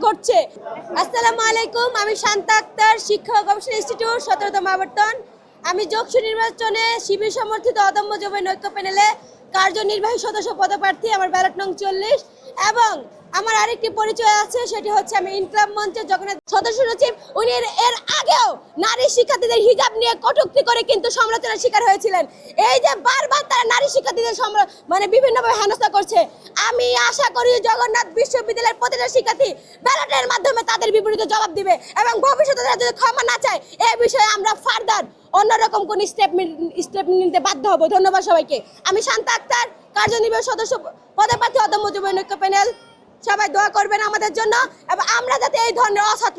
আমি আসসালামু আলাইকুম, আমি শান্তা আক্তার ইনস্টিটিউট আমি নির্বাচনে শিবির সমর্থিত অদম্য যুবন ঐক্য প্যানেলে কার্যনির্বাহী সদস্য পদপ্রার্থী, আমার ব্যালট নং চল্লিশ, এবং আমার আরেকটি পরিচয় আছে, সেটি হচ্ছে আমি ইনক্লাব মঞ্চের জগন্নাথ সদস্য সচিব। উনি এর- আগেও নারী শিক্ষার্থীদের হিজাব নিয়ে কটুক্তি করে কিন্তু সমালোচনার শিকার হয়েছিলেন। এই যে বারবার তারা নারী শিক্ষার্থীদের মানে বিভিন্নভাবে হেনস্থা করছে। আমি আশা করি জগন্নাথ বিশ্ববিদ্যালয়ের প্রতিটা শিক্ষার্থী ব্যালটের মাধ্যমে তাদের বিপরীতে জবাব দিবে এবং ভবিষ্যতে তারা যদি ক্ষমা না চায় এই বিষয়ে আমরা ফার্দার অন্যরকম কোন স্টেপ স্টেপ নিতে বাধ্য হব। ধন্যবাদ সবাইকে। আমি শান্তা আক্তার, কার্যনির্বাহী সদস্য, পদপ্রার্থী অদম্য যুব প্যানেল। সবাই দোয়া করবেন আমাদের জন্য। এবং আমরা যাতে এই ধরনের অছাত্র